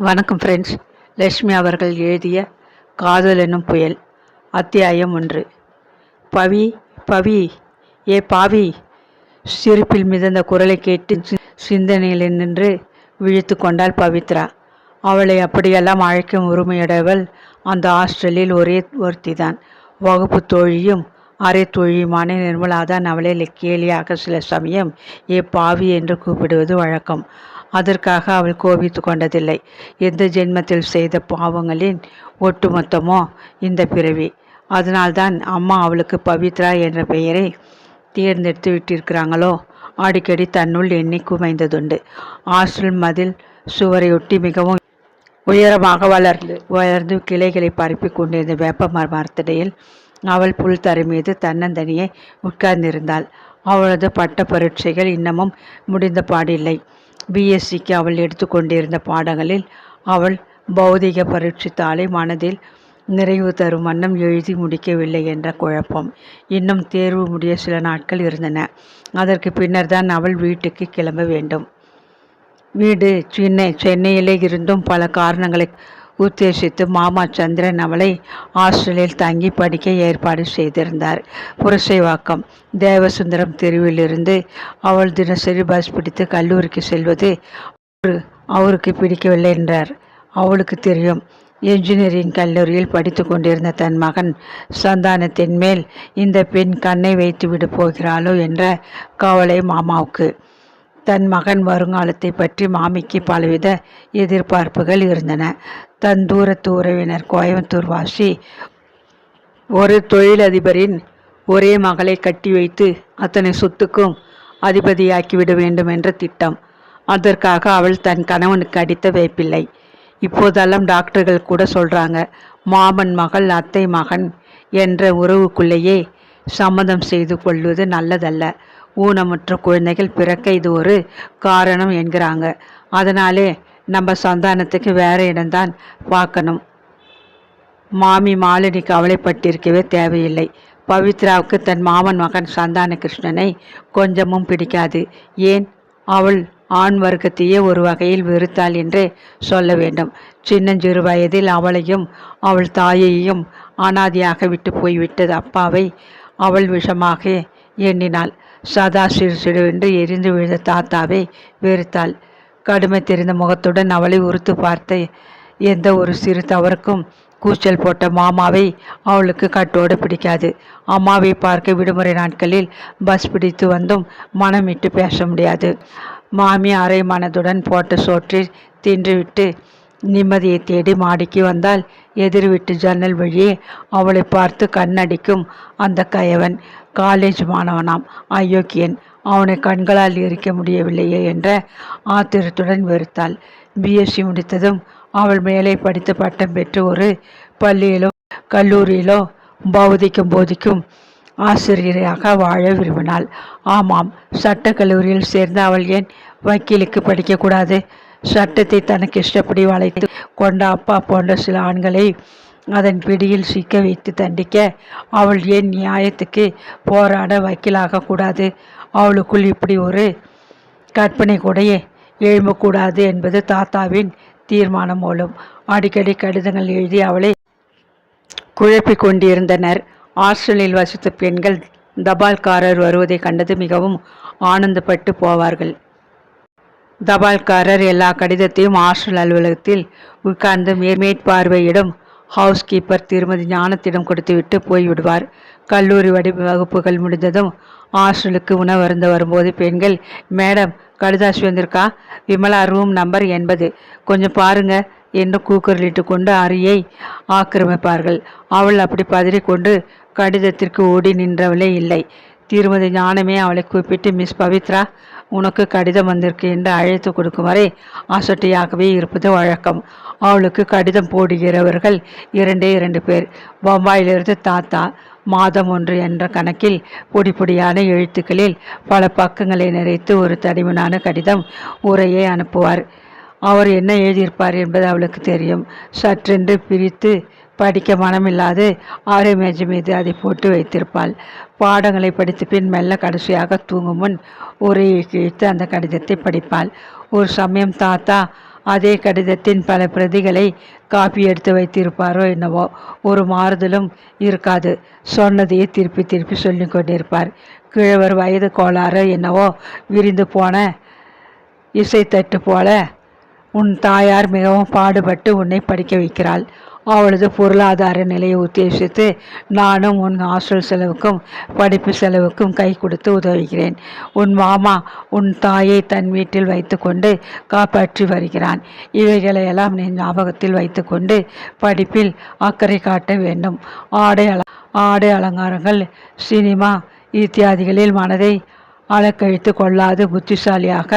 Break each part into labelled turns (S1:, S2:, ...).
S1: வணக்கம் ஃப்ரெண்ட்ஸ் லட்சுமி அவர்கள் எழுதிய காதல் என்னும் புயல் அத்தியாயம் ஒன்று. பவி பவி ஏ பாவி சிரிப்பில் மிதந்த குரலை கேட்டு சி- சிந்தனையில் நின்று விழித்து கொண்டாள் பவித்ரா. அவளை அப்படியெல்லாம் அழைக்கும் உரிமையுடையவள் அந்த ஹாஸ்டலில் ஒரே ஒருத்திதான். வகுப்பு தோழியும் அரை தோழியுமான நிர்மலாதான் அவளை கேலியாக சில சமயம் ஏ பாவி என்று கூப்பிடுவது வழக்கம். அதற்காக அவள் கோபித்து கொண்டதில்லை. எந்த ஜென்மத்தில் செய்த பாவங்களின் ஒட்டுமொத்தமோ இந்த பிறவி. அதனால்தான் அம்மா அவளுக்கு பவித்ரா என்ற பெயரை தேர்ந்தெடுத்து விட்டிருக்கிறாங்களோ? அடிக்கடி தன்னுள் எண்ணி குமைந்ததுண்டு. ஹாஸ்டல் மதில் சுவரையொட்டி மிகவும் உயரமாக வளர்ந்து வளர்ந்து கிளைகளை பரப்பி கொண்டிருந்த வேப்ப மரத்திடையில் அவள் புல் தரை மீது தன்னந்தனியே உட்கார்ந்திருந்தாள். அவளது பட்ட பரீட்சைகள் இன்னமும் முடிந்த பாடில்லை. பிஎஸ்சிக்கு அவள் எடுத்துக்கொண்டிருந்த பாடங்களில் அவள் பௌதிக பரீட்சித்தாளை மனதில் நிறைவு தரும் வண்ணம் எழுதி முடிக்கவில்லை என்ற குழப்பம். இன்னும் தேர்வு முடிய சில நாட்கள் இருந்தன. அதற்கு பின்னர் தான் அவள் வீட்டுக்கு கிளம்ப வேண்டும். வீடு சென்னை சென்னையிலே இருந்தும் பல காரணங்களை உத்தேசித்து மாமா சந்திரன் அவளை ஹாஸ்டலில் தங்கி படிக்க ஏற்பாடு செய்திருந்தார். புரசைவாக்கம் தேவசுந்தரம் தெருவிலிருந்து அவள் தினசரி பஸ் பிடித்து கல்லூரிக்கு செல்வது அவருக்கு பிடிக்கவில்லை என்றார். அவளுக்கு தெரியும் என்ஜினியரிங் கல்லூரியில் படித்து கொண்டிருந்த தன் மகன் சந்தானத்தின் மேல் இந்த பெண் கண்ணை வைத்து விடு போகிறாளோ என்ற கவலை மாமாவுக்கு. தன் மகன் வருங்காலத்தை பற்றி மாமிக்கு பலவித எதிர்பார்ப்புகள் இருந்தன. தன் தூரத்து உறவினர் கோயம்புத்தூர் வாசி ஒரு தொழிலதிபரின் ஒரே மகளை கட்டி வைத்து அத்தனை சொத்துக்கும் அதிபதியாக்கிவிட வேண்டும் என்ற திட்டம். அதற்காக அவள் தன் கணவனுக்கு அடித்த வைப்பில்லை இப்போதெல்லாம் டாக்டர்கள் கூட சொல்றாங்க மாமன் மகள் அத்தை மகன் என்ற உறவுக்குள்ளேயே சம்மதம் செய்து கொள்வது நல்லதல்ல. ஊனமுற்ற குழந்தைகள் பிறக்க இது ஒரு காரணம் என்கிறாங்க. அதனாலே நம்ம சந்தானத்துக்கு வேற இடம்தான் பார்க்கணும். மாமி மாலினி கவலைப்பட்டிருக்கவே தேவையில்லை. பவித்ராவுக்கு தன் மாமன் மகன் சந்தான கிருஷ்ணனை கொஞ்சமும் பிடிக்காது. ஏன்? அவள் ஆண் வர்க்கத்தையே ஒரு வகையில் வெறுத்தாள் என்றே சொல்ல வேண்டும். சின்னஞ்சிறு வயதில் அவளையும் அவள் தாயையும் அனாதியாக விட்டு போய்விட்டது. அப்பாவை அவள் விஷமாக எண்ணினாள். சதா சிறு சிறுவென்று எரிந்து விழுந்த தாத்தாவை வெறுத்தாள். கடுமை தெரிந்த முகத்துடன் அவளை உறுத்து பார்த்த எந்த ஒரு சிறு தவறுக்கும் கூச்சல் போட்ட மாமாவை அவளுக்கு கட்டோடு பிடிக்காது. அம்மாவை பார்க்க விடுமுறை நாட்களில் பஸ் பிடித்து வந்தும் மனம் விட்டு பேச முடியாது. மாமி அரை மனதுடன் போட்ட சோற்றில் தின்றுவிட்டு நிம்மதியை தேடி மாடிக்கு வந்தால் எதிர்விட்டு ஜன்னல் வழியே அவளை பார்த்து கண்ணடிக்கும் அந்த கயவன். காலேஜ் மாணவனாம். அயோக்கியன். அவனை கண்களால் எரிக்க முடியவில்லையே என்ற ஆத்திரத்துடன் வெறுத்தாள். பிஎஸ்சி முடித்ததும் அவள் மேலே படித்து பட்டம் பெற்று ஒரு பள்ளியிலோ கல்லூரியிலோ பௌதிக்கும் போதிக்கும் ஆசிரியராக வாழ விரும்பினாள். ஆமாம் சட்ட கல்லூரியில் சேர்ந்து அவள் ஏன் வக்கீலுக்கு படிக்கக்கூடாது? சட்டத்தை தனக்கு இஷ்டப்படி வளைத்து கொண்ட அப்பா போன்ற சில ஆண்களை அதன் பிடியில் சிக்க வைத்து தண்டிக்க அவள் ஏன் நியாயத்துக்கு போராட வக்கீலாக கூடாது? அவளுக்குள் இப்படி ஒரு கற்பனை கூட எழும்பக்கூடாது என்பது தாத்தாவின் தீர்மானம் மூலம் அடிக்கடி கடிதங்கள் எழுதி அவளை குழப்பிக் கொண்டிருந்தனர். ஹாஸ்டலில் வசித்த பெண்கள் தபால்காரர் வருவதை கண்டது மிகவும் ஆனந்தப்பட்டு போவார்கள். தபால்காரர் எல்லா கடிதத்தையும் ஹாஸ்டல் அலுவலகத்தில் உட்கார்ந்து மேற்பார்வையிடும் ஹவுஸ் கீப்பர் திருமதி ஞானத்திடம் கொடுத்துவிட்டு போய்விடுவார். கல்லூரி வடி வகுப்புகள் முடிந்ததும் ஹாஸ்டலுக்கு உணவருந்து வரும்போது பெண்கள் மேடம் கடிதாசி வந்திருக்கா? விமலா ரூம் நம்பர் எண்பது. கொஞ்சம் பாருங்க என்று கூக்குரலிட்டு கொண்டு அரியை ஆக்கிரமிப்பார்கள். அவள் அப்படி பதறிக்கொண்டு கடிதத்திற்கு ஓடி நின்றவளே இல்லை. திருமதி ஞானமே அவளை கூப்பிட்டு மிஸ் பவித்ரா உனக்கு கடிதம் வந்திருக்கு என்று அழைத்து கொடுக்கும் வரை அசட்டையாகவே இருப்பது வழக்கம். அவளுக்கு கடிதம் போடுகிறவர்கள் இரண்டே இரண்டு பேர். பம்பாயிலிருந்து தாத்தா மாதம் ஒன்று என்ற கணக்கில் பொடி பொடியான எழுத்துக்களில் பல பக்கங்களை நிறைத்து ஒரு தடிமனான கடிதம் உரையை அனுப்புவார். அவர் என்ன எழுதியிருப்பார் என்பது அவளுக்கு தெரியும். சற்றென்று பிரித்து படிக்க மனமில்லாது ஆறு மேஜை மீது அதை போட்டு வைத்திருப்பாள். பாடங்களை படித்த பின் மெல்ல கடைசியாக தூங்கும் முன் ஒரு கிழித்து அந்த கடிதத்தை படிப்பாள். ஒரு சமயம் தாத்தா அதே கடிதத்தின் பல பிரதிகளை காப்பி எடுத்து வைத்திருப்பாரோ என்னவோ ஒரு மாறுதலும் இருக்காது. சொன்னதையே திருப்பி திருப்பி சொல்லி கொண்டிருப்பார். கிழவர் வயது கோளாறு என்னவோ விரிந்து போன இசைத்தட்டு போல உன் தாயார் மிகவும் பாடுபட்டு உன்னை படிக்க வைக்கிறாள். அவளது பொருளாதார நிலையை உத்தேசித்து நானும் உன் ஹாஸ்டல் செலவுக்கும் படிப்பு செலவுக்கும் கை கொடுத்து உதவுகிறேன். உன் மாமா உன் தாயை தன் வீட்டில் வைத்துக்கொண்டு காப்பாற்றி வருகிறான். இவைகளையெல்லாம் நீ ஞாபகத்தில் வைத்துக்கொண்டு படிப்பில் அக்கறை காட்ட வேண்டும். ஆடை அல ஆடை அலங்காரங்கள் சினிமா இத்தியாதிகளில் மனதை அலக்கழித்து கொள்ளாது புத்திசாலியாக.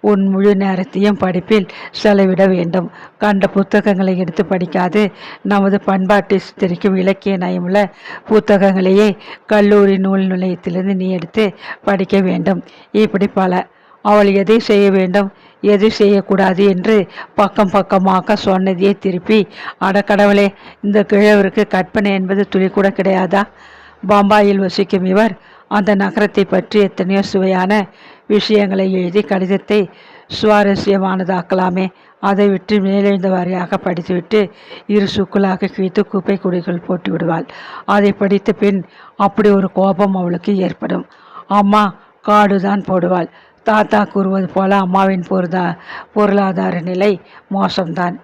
S1: உன் முழு நேரத்தையும் படிப்பில் செலவிட வேண்டும். கண்ட புத்தகங்களை எடுத்து படிக்காது. நமது பண்பாட்டை சித்தரிக்கும் இலக்கிய நயமுள்ள புத்தகங்களையே கல்லூரி நூல் நிலையத்திலிருந்து நீ எடுத்து படிக்க வேண்டும். இப்படி பல. அவள் எதை செய்ய வேண்டும்? எது செய்யக்கூடாது என்று பக்கம் பக்கமாக சொன்னதையே திருப்பி அடக்கடவுளே இந்த கிழவருக்கு கற்பனை என்பது துளி கூட கிடையாதா? பம்பாயில் வசிக்கும் இவர் அந்த நகரத்தை பற்றி எத்தனையோ சுவையான விஷயங்களை எழுதி கடிதத்தை சுவாரஸ்யமானதாக்கலாமே. அதை விட்டு மேலெழுந்த வாரியாக படித்துவிட்டு இரு சுக்குலாக கிழித்து குப்பை குடிகள் போட்டு விடுவாள். அதை படித்த பின் அப்படி ஒரு கோபம் அவளுக்கு ஏற்படும். அம்மா காடுதான் போடுவாள். தாத்தா கூறுவது போல அம்மாவின் பொருதா பொருளாதார நிலை மோசம்தான்.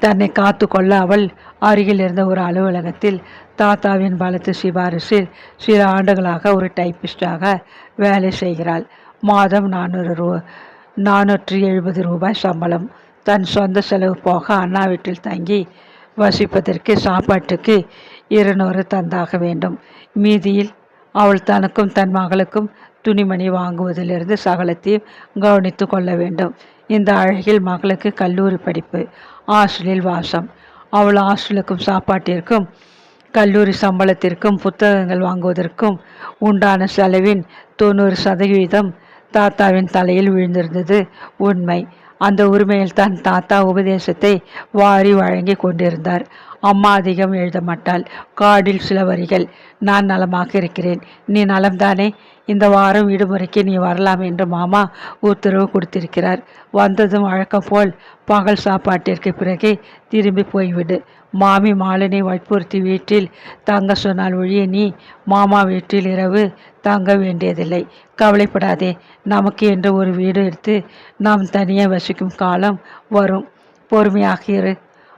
S1: தன்னை காத்து கொள்ள அவள் அருகில் இருந்த ஒரு அலுவலகத்தில் தாத்தாவின் பலத்து சிபாரிசில் சில ஆண்டுகளாக ஒரு டைப்பிஸ்டாக வேலை செய்கிறாள். மாதம் நானூறு ரூ நானூற்றி எழுபது ரூபாய் சம்பளம். தன் சொந்த செலவு போக அண்ணா வீட்டில் தங்கி வசிப்பதற்கு சாப்பாட்டுக்கு இருநூறு தந்தாக வேண்டும். மீதியில் அவள் தனக்கும் தன் மகளுக்கும் துணிமணி வாங்குவதிலிருந்து சகலத்தையும் கவனித்து கொள்ள வேண்டும். இந்த அழகில் மகளுக்கு கல்லூரி படிப்பு ஹாஸ்டலில் வாசம். அவள் ஹாஸ்டலுக்கும் சாப்பாட்டிற்கும் கல்லூரி சம்பளத்திற்கும் புத்தகங்கள் வாங்குவதற்கும் உண்டான செலவின் தொண்ணூறு சதவீதம் தாத்தாவின் தலையில் விழுந்திருந்தது உண்மை. அந்த உரிமையில் தான் தாத்தா உபதேசத்தை வாரி வழங்கி கொண்டிருந்தார். அம்மா அதிகம் எழுத மாட்டாள். காடில் சில வரிகள் நான் நலமாக இருக்கிறேன். நீ நலம்தானே? இந்த வாரம் விடுமுறைக்கு நீ வரலாம் என்று மாமா உத்தரவு கொடுத்திருக்கிறார். வந்ததும் வழக்கம் போல் பகல் சாப்பாட்டிற்கு பிறகு திரும்பி போய்விடு. மாமி மாலினி வற்புறுத்தி வீட்டில் தங்க சொன்னால் ஒழிய நீ மாமா வீட்டில் இரவு தங்க வேண்டியதில்லை. கவலைப்படாதே நமக்கு என்று ஒரு வீடு எடுத்து நாம் தனியாக வசிக்கும் காலம் வரும். பொறுமையாக இரு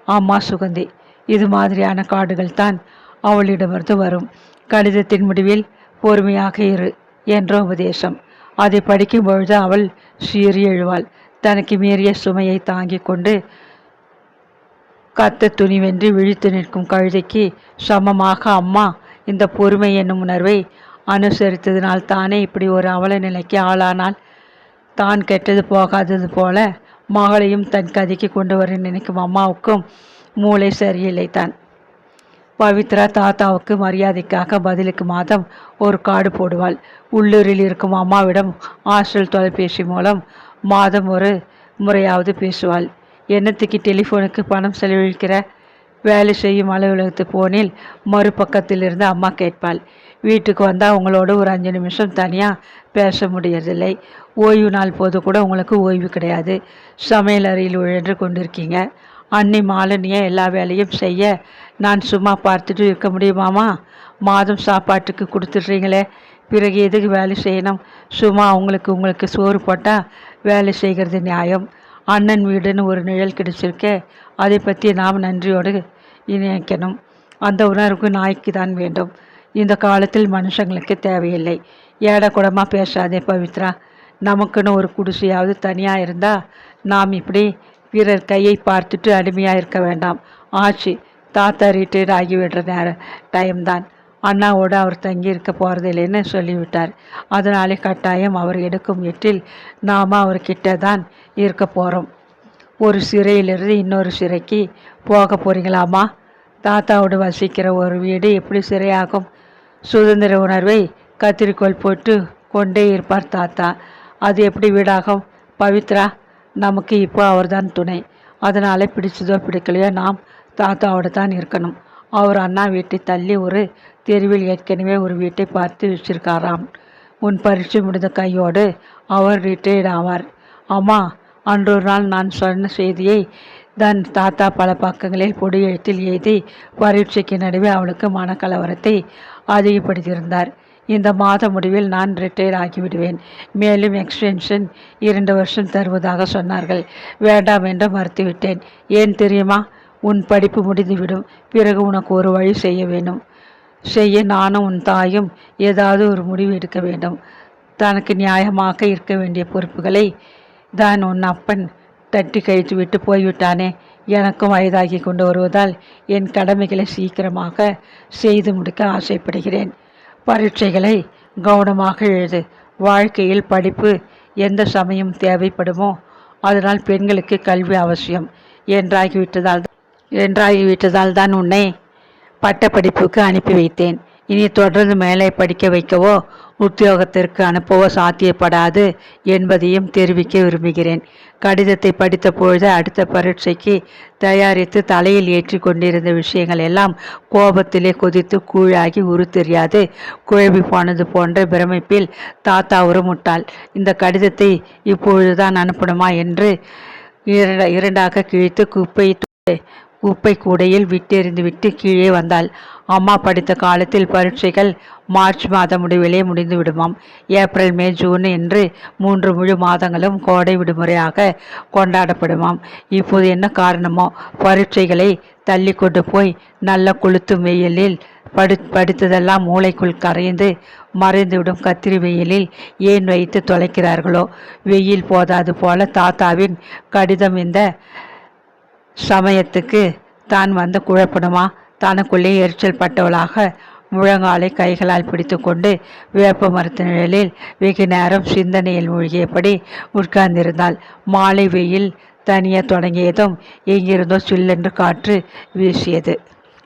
S1: அம்மா சுகந்தி இது மாதிரியான காடுகள் தான் அவளிடமிருந்து வரும். கடிதத்தின் முடிவில் பொறுமையாக இரு என்ற உபதேசம். அதை படிக்கும் பொழுது அவள் சீறி எழுவாள். தனக்கு மீறிய சுமையை தாங்கிக் கொண்டு கத்த துணிவென்று விழித்து நிற்கும் கழுதைக்கு சமமாக அம்மா இந்த பொறுமை என்னும் உணர்வை அனுசரித்ததினால் தானே இப்படி ஒரு அவல நிலைக்கு ஆளானால் தான் கெட்டது போகாதது போல மகளையும் தன் கதைக்கு கொண்டு வர நினைக்கும் அம்மாவுக்கும் மூளை சரியில்லை தான். பவித்ரா தாத்தாவுக்கு மரியாதைக்காக பதிலுக்கு மாதம் ஒரு காடு போடுவாள். உள்ளூரில் இருக்கும் அம்மாவிடம் ஹாஸ்டல் தொலைபேசி மூலம் மாதம் ஒரு முறையாவது பேசுவாள். என்னத்துக்கு டெலிஃபோனுக்கு பணம் செலவழிக்கிற? வேலை செய்யும் அலுவலகத்து போனில் மறுபக்கத்தில் இருந்து அம்மா கேட்பாள். வீட்டுக்கு வந்தால் உங்களோட ஒரு அஞ்சு நிமிஷம் தனியாக பேச முடியறதில்லை. ஓய்வு நாள் போது கூட உங்களுக்கு ஓய்வு கிடையாது. சமையல் அறையில் உழன்று கொண்டிருக்கீங்க. அன்னி மாலினியை எல்லா வேலையும் செய்ய நான் சும்மா பார்த்துட்டு இருக்க முடியுமாமா? மாதம் சாப்பாட்டுக்கு கொடுத்துட்றீங்களே. பிறகு எதுக்கு வேலை செய்யணும்? சும்மா அவங்களுக்கு உங்களுக்கு சோறு போட்டால் வேலை செய்கிறது நியாயம். அண்ணன் வீடுன்னு ஒரு நிழல் கிடைச்சிருக்கே அதை பற்றி நாம் நன்றியோடு இணைக்கணும். அந்த உணர்வு நாய்க்கு தான் வேண்டும். இந்த காலத்தில் மனுஷங்களுக்கு தேவையில்லை. ஏடக்கூடமாக பேசாதே பவித்ரா. நமக்குன்னு ஒரு குடிசையாவது தனியாக இருந்தால் நாம் இப்படி பிறர் கையை பார்த்துட்டு அடிமையாக இருக்க வேண்டாம். ஆச்சு தாத்தா ரிட்டையர்ட் ஆகிவிடுற நேரம் டைம் தான். அண்ணாவோடு அவர் தங்கியிருக்க போகிறதில்லைன்னு சொல்லிவிட்டார். அதனாலே கட்டாயம் அவர் எடுக்கும் வீட்டில் நாம் அவர்கிட்ட தான் இருக்க போகிறோம் ஒரு சிறையிலிருந்து இன்னொரு சிறைக்கு போக போகிறீங்களாமா தாத்தாவோடு வசிக்கிற ஒரு வீடு எப்படி சிறையாகும்? சுதந்திர உணர்வை கத்திரிக்கோள் போட்டு கொண்டே இருப்பார் தாத்தா. அது எப்படி வீடாகும்? பவித்ரா நமக்கு இப்போ அவர்தான் துணை. அதனால் பிடிச்சதோ பிடிக்கலையோ நாம் தாத்தாவோடு தான் இருக்கணும். அவர் அண்ணா வீட்டை தள்ளி ஒரு தெருவில் ஏற்கனவே ஒரு வீட்டை பார்த்து வச்சிருக்காராம். உன் பரிசு முடிந்த கையோடு அவர் ரிட்டையர்ட் ஆவார் அம்மா அன்றொரு நாள் நான் சொன்ன செய்தியை தன் தாத்தா பல பக்கங்களில் பொடி எழுத்தில் எழுதி பரீட்சைக்கு நடுவே அவளுக்கு மனக்கலவரத்தை அதிகப்படுத்தியிருந்தார். இந்த மாத முடிவில் நான் ரிட்டையர் ஆகிவிடுவேன். மேலும் எக்ஸ்டென்ஷன் இரண்டு வருஷம் தருவதாக சொன்னார்கள். வேண்டாம் என்று மறுத்துவிட்டேன். ஏன் தெரியுமா? உன் படிப்பு முடிந்துவிடும். பிறகு உனக்கு ஒரு வழி செய்ய வேண்டும். செய்ய நானும் உன் தாயும் ஏதாவது ஒரு முடிவு எடுக்க வேண்டும். தனக்கு நியாயமாக இருக்க வேண்டிய பொறுப்புகளை தான் உன் அப்பன் தட்டி கழித்து விட்டு போய்விட்டானே. எனக்கும் வயதாகி கொண்டு வருவதால் என் கடமைகளை சீக்கிரமாக செய்து முடிக்க ஆசைப்படுகிறேன். பரீட்சைகளை கவனமாக எழுது. வாழ்க்கையில் படிப்பு எந்த சமயம் தேவைப்படுமோ அதனால் பெண்களுக்கு கல்வி அவசியம். என்றாகிவிட்டதால் என்றாகிவிட்டதால் தான் உன்னை பட்டப்படிப்புக்கு அனுப்பி வைத்தேன். இனி தொடர்ந்து மேலே படிக்க வைக்கவோ உத்தியோகத்திற்கு அனுப்பவோ சாத்தியப்படாது என்பதையும் தெரிவிக்க விரும்புகிறேன். கடிதத்தை படித்த பொழுது அடுத்த பரீட்சைக்கு தயாரித்து தலையில் ஏற்றி கொண்டிருந்த விஷயங்கள் எல்லாம் கோபத்திலே கொதித்து கூழாகி உரு தெரியாது. குழம்பி போனது போன்ற பிரமிப்பில் தாத்தா உருமுட்டாள். இந்த கடிதத்தை இப்பொழுதுதான் அனுப்பணுமா என்று இரண்டாக கிழித்து குப்பை உப்பை கூடையில் விட்டெறிந்து விட்டு கீழே வந்தாள். அம்மா படித்த காலத்தில் பரீட்சைகள் மார்ச் மாத முடிவிலே முடிந்து விடுமாம். ஏப்ரல் மே ஜூன் என்று மூன்று முழு மாதங்களும் கோடை விடுமுறையாக கொண்டாடப்படுமாம். இப்போது என்ன காரணமோ? பரீட்சைகளை தள்ளி கொண்டு போய் நல்ல கொளுத்து வெயிலில் படு படித்ததெல்லாம் மூளைக்குள் கரைந்து மறைந்துவிடும் கத்திரி வெயிலில் ஏன் வைத்து தொலைக்கிறார்களோ? வெயில் போதாது போல தாத்தாவின் கடிதம் இந்த சமயத்துக்கு தான் வந்து குழப்பணுமா? தனக்குள்ளே எரிச்சல் பட்டவளாக முழங்காலை கைகளால் பிடித்து கொண்டு வேப்ப மரத்து நிழலில் வெகு நேரம் சிந்தனையில் மூழ்கியபடி உட்கார்ந்திருந்தாள். மாலை வெயில் தனிய தொடங்கியதும் எங்கிருந்தோ சில்லென்று காற்று வீசியது.